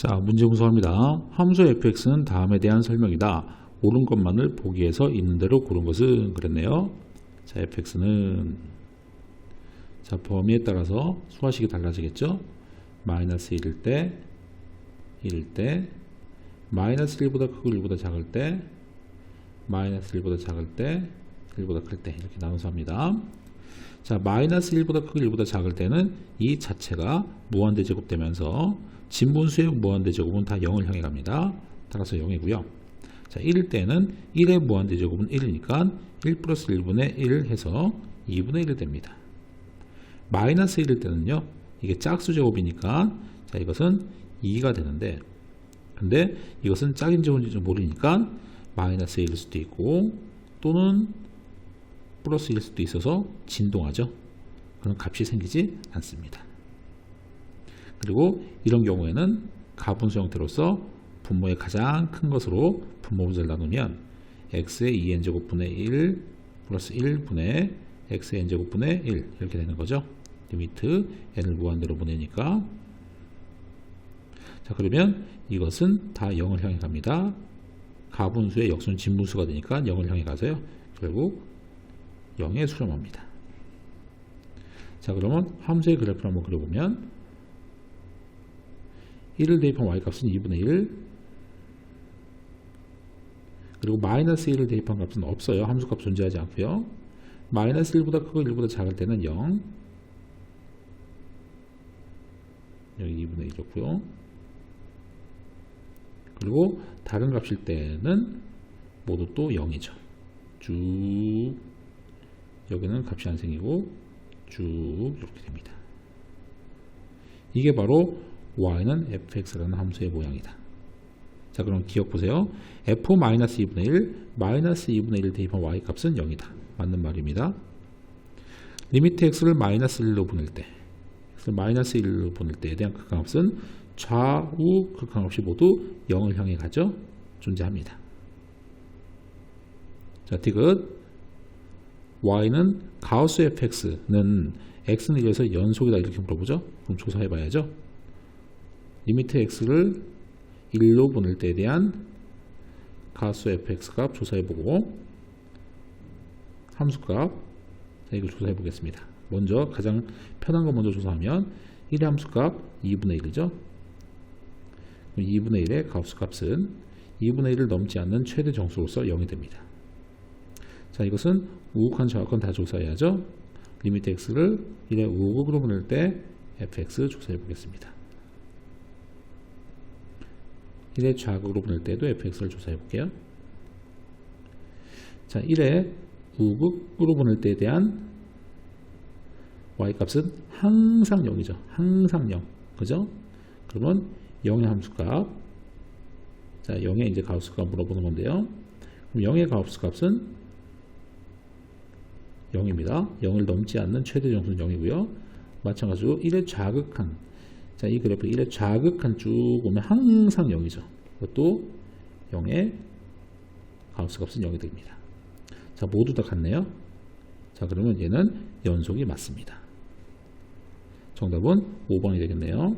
자, 문제 분석합니다. 함수 fx는 다음에 대한 설명이다. 옳은 것만을 보기 위해서 있는 대로 고른 것은 그랬네요. 자, fx는 자, 범위에 따라서 수화식이 달라지겠죠? 마이너스 1일 때, 1일 때, 마이너스 1보다 크고 1보다 작을 때, 마이너스 1보다 작을 때, 1보다 클 때, 이렇게 나눠서 합니다. 자, 마이너스 1보다 크고 1보다 작을 때는 이 자체가 무한대제곱되면서 진분수의 무한대 제곱은 다 0을 향해 갑니다. 따라서 0이고요. 자, 1일 때는 1의 무한대 제곱은 1이니까 1 플러스 1분의 1 해서 2분의 1이 됩니다. 마이너스 1일 때는요, 이게 짝수 제곱이니까, 자, 이것은 2가 되는데, 근데 이것은 짝인지 혼인지 모르니까, 마이너스 1일 수도 있고, 또는 플러스 1일 수도 있어서 진동하죠. 그런 값이 생기지 않습니다. 그리고 이런 경우에는 가분수 형태로서 분모의 가장 큰 것으로 분모 분자를 나누면 x의 2n제곱분의 1 플러스 1분의 x의 n제곱분의 1 이렇게 되는 거죠. 리미트 n을 무한대로 보내니까 자 그러면 이것은 다 0을 향해 갑니다. 가분수의 역수는 진분수가 되니까 0을 향해 가서요. 결국 0에 수렴합니다. 자 그러면 함수의 그래프를 한번 그려보면 1을 대입한 y값은 2분의 1 그리고 마이너스 1을 대입한 값은 없어요. 함수값 존재하지 않고요. 마이너스 1보다 크고 1보다 작을 때는 0 여기 2분의 1이었고요. 그리고 다른 값일 때는 모두 또 0이죠. 쭉 여기는 값이 안 생기고 쭉 이렇게 됩니다. 이게 바로 y는 fx라는 함수의 모양이다. 자 그럼 기억 보세요. f-2분의 1 마이너스 2분의 1 대입한 y 값은 0이다. 맞는 말입니다. 리미트 x를 마이너스 1로 보낼 때 x를 마이너스 1로 보낼 때에 대한 극한값은 좌우 극한값이 모두 0을 향해 가죠. 존재합니다. 자 디귿 y는 가우스 fx는 x는 1에서 연속이다 이렇게 물어보죠. 그럼 조사해 봐야죠. 리미트 x를 1로 보낼 때에 대한 가수 fx 값 조사해 보고 함수 값 자, 이거 조사해 보겠습니다. 먼저 가장 편한 거 먼저 조사하면 1의 함수 값 2분의 1이죠. 2분의 1의 가우스 값은 2분의 1을 넘지 않는 최대 정수로서 0이 됩니다. 자, 이것은 우극한 좌극한 다 조사해야죠. 리미트 x를 1의 우극으로 보낼 때 fx 조사해 보겠습니다. 1의 좌극으로 보낼 때도 fx를 조사해 볼게요. 자, 1의 우극으로 보낼 때에 대한 y값은 항상 0이죠. 항상 0. 그죠? 그러면 0의 함수값 자, 0의 이제 가우스값 물어보는 건데요. 그럼 0의 가우스 값은 0입니다. 0을 넘지 않는 최대 정수는 0이고요. 마찬가지로 1의 좌극한 자, 이 그래프 1의 좌극한 쭉 오면 항상 0이죠. 그것도 0의 가우스 값은 0이 됩니다. 자, 모두 다 같네요. 자, 그러면 얘는 연속이 맞습니다. 정답은 5번이 되겠네요.